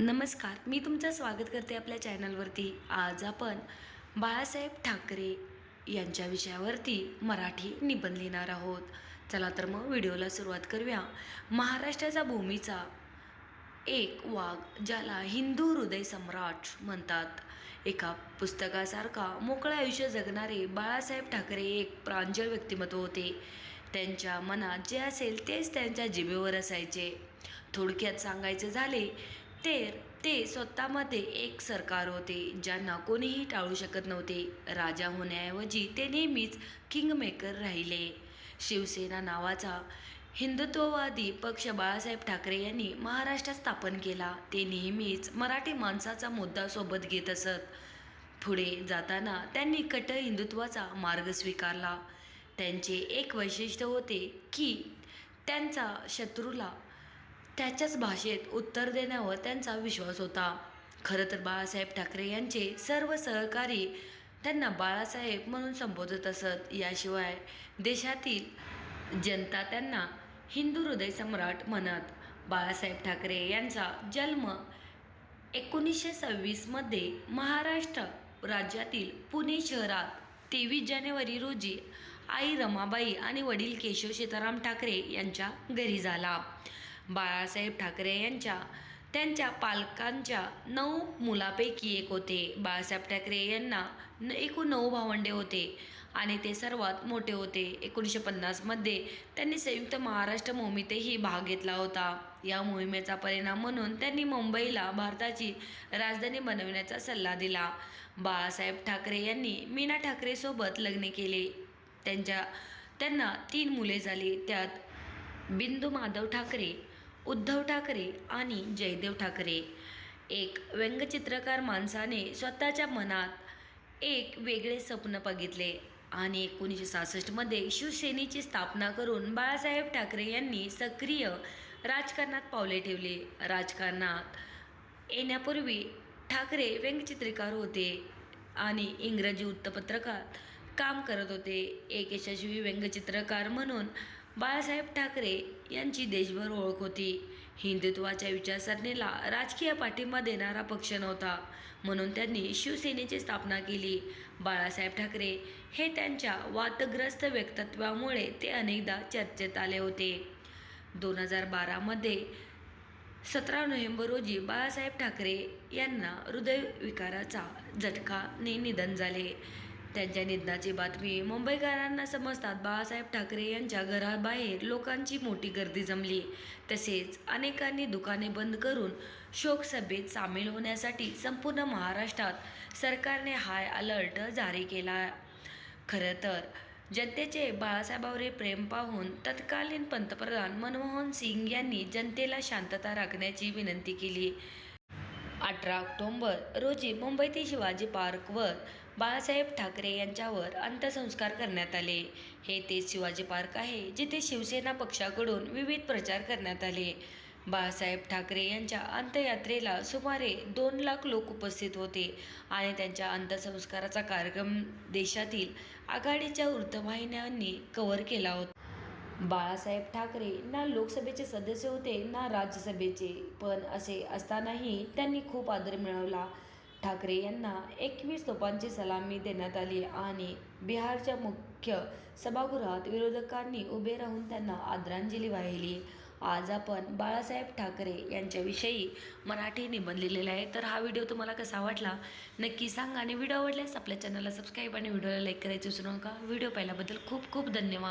नमस्कार मी तुमचं स्वागत करते आपल्या चॅनलवरती. आज आपण बाळासाहेब ठाकरे यांच्या विषयावरती मराठी निबंध लिहिणार आहोत. चला तर मग व्हिडिओला सुरुवात करूया. महाराष्ट्राचा भूमीचा एक वाघ ज्याला हिंदू हृदय सम्राट म्हणतात. एका पुस्तकासारखा मोकळं आयुष्य जगणारे बाळासाहेब ठाकरे एक प्रांजळ व्यक्तिमत्व होते. त्यांच्या मनात जे असेल तेच त्यांच्या जिभेवर असायचे. थोडक्यात सांगायचे झाले तर ते स्वतःमध्ये एक सरकार होते ज्यांना कोणीही टाळू शकत नव्हते. राजा होण्याऐवजी ते नेहमीच किंगमेकर राहिले. शिवसेना नावाचा हिंदुत्ववादी पक्ष बाळासाहेब ठाकरे यांनी महाराष्ट्रात स्थापन केला. ते नेहमीच मराठी माणसाचा मुद्दा सोबत घेत असत. पुढे जाताना त्यांनी कट हिंदुत्वाचा मार्ग स्वीकारला. त्यांचे एक वैशिष्ट्य होते की त्यांचा शत्रूला त्याच्याच भाषेत उत्तर देण्यावर त्यांचा विश्वास होता. खरं तर बाळासाहेब ठाकरे यांचे सर्व सहकारी त्यांना बाळासाहेब म्हणून संबोधत असत. याशिवाय देशातील जनता त्यांना हिंदू हृदय सम्राट म्हणत. बाळासाहेब ठाकरे यांचा जन्म एकोणीसशे सव्वीसमध्ये महाराष्ट्र राज्यातील पुणे शहरात. तेवीस जानेवारी रोजी आई रमाबाई आणि वडील केशव सीताराम ठाकरे यांच्या घरी झाला. बाळासाहेब ठाकरे यांच्या त्यांच्या पालकांच्या नऊ मुलापैकी एक होते. बाळासाहेब ठाकरे यांना एकूण नऊ भावंडे होते आणि ते सर्वात मोठे होते. एकोणीसशे पन्नासमध्ये त्यांनी संयुक्त महाराष्ट्र मोहिमेतही भाग घेतला होता. या मोहिमेचा परिणाम म्हणून त्यांनी मुंबईला भारताची राजधानी बनवण्याचा सल्ला दिला. बाळासाहेब ठाकरे यांनी मीना ठाकरेसोबत लग्न केले. त्यांच्या त्यांना तीन मुले झाली. त्यात बिंदू माधव ठाकरे उद्धव ठाकरे आणि जयदेव ठाकरे. एक व्यंगचित्रकार माणसाने स्वतःच्या मनात एक वेगळे स्वप्न बघितले आणि एकोणीसशे सहासष्टमध्ये शिवसेनेची स्थापना करून बाळासाहेब ठाकरे यांनी सक्रिय राजकारणात पावले ठेवले. राजकारणात येण्यापूर्वी ठाकरे व्यंगचित्रकार होते आणि इंग्रजी वृत्तपत्रकात काम करत होते. एक यशस्वी व्यंगचित्रकार म्हणून बाळासाहेब ठाकरे यांची देशभर ओळख होती. हिंदुत्वाच्या विचारसरणीला राजकीय पाठिंबा देणारा पक्ष नव्हता. म्हणून त्यांनी शिवसेनेची स्थापना केली. बाळासाहेब ठाकरे हे त्यांच्या वादग्रस्त व्यक्तित्वामुळे ते अनेकदा चर्चेत आले होते. दोन हजार बारामध्ये सतरा नोव्हेंबर रोजी बाळासाहेब ठाकरे यांना हृदयविकाराचा झटकाने निधन झाले. त्यांच्या निधनाची बातमी मुंबईकरांना समजतात. बाळासाहेब ठाकरे यांच्या घराबाहेर लोकांची मोठी गर्दी जमली. तसेच अनेकांनी दुकाने बंद करून शोकसभेत सामील होण्यासाठी संपूर्ण महाराष्ट्रात सरकारने हाय अलर्ट जारी केला. खरं तर जनतेचे बाळासाहेबावरे प्रेम पाहून तत्कालीन पंतप्रधान मनमोहन सिंग यांनी जनतेला शांतता राखण्याची विनंती केली. अठरा ऑक्टोंबर रोजी मुंबईतील शिवाजी पार्कवर बाळासाहेब ठाकरे यांच्यावर अंत्यसंस्कार करण्यात आले. हे तेच शिवाजी पार्क आहे जिथे शिवसेना पक्षाकडून विविध प्रचार करण्यात आले. बाळासाहेब ठाकरे यांच्या अंत्ययात्रेला सुमारे दोन लाख लोक उपस्थित होते आणि त्यांच्या अंत्यसंस्काराचा कार्यक्रम देशातील आघाडीच्या वृत्तवाहिन्यांनी कव्हर केला होता. बाळासाहेब ठाकरे ना लोकसभेचे सदस्य होते ना राज्यसभेचे. पण असे असतानाही त्यांनी खूप आदर मिळवला. ठाकरे यांना एकवीस तोपांची सलामी देण्यात आली आणि बिहारच्या मुख्य सभागृहात विरोधकांनी उभे राहून त्यांना आदरांजली वाहिली. आज आपण बाळासाहेब ठाकरे यांच्याविषयी मराठी निबंध लिहिलेला आहे. तर हा व्हिडिओ तुम्हाला कसा वाटला? नक्की सांगा आणि व्हिडिओ आवडल्यास आपल्या चॅनलला सबस्क्राईब आणि व्हिडिओला लाईक करायचं विसरू नका. व्हिडिओ पाहिल्याबद्दल खूप खूप धन्यवाद.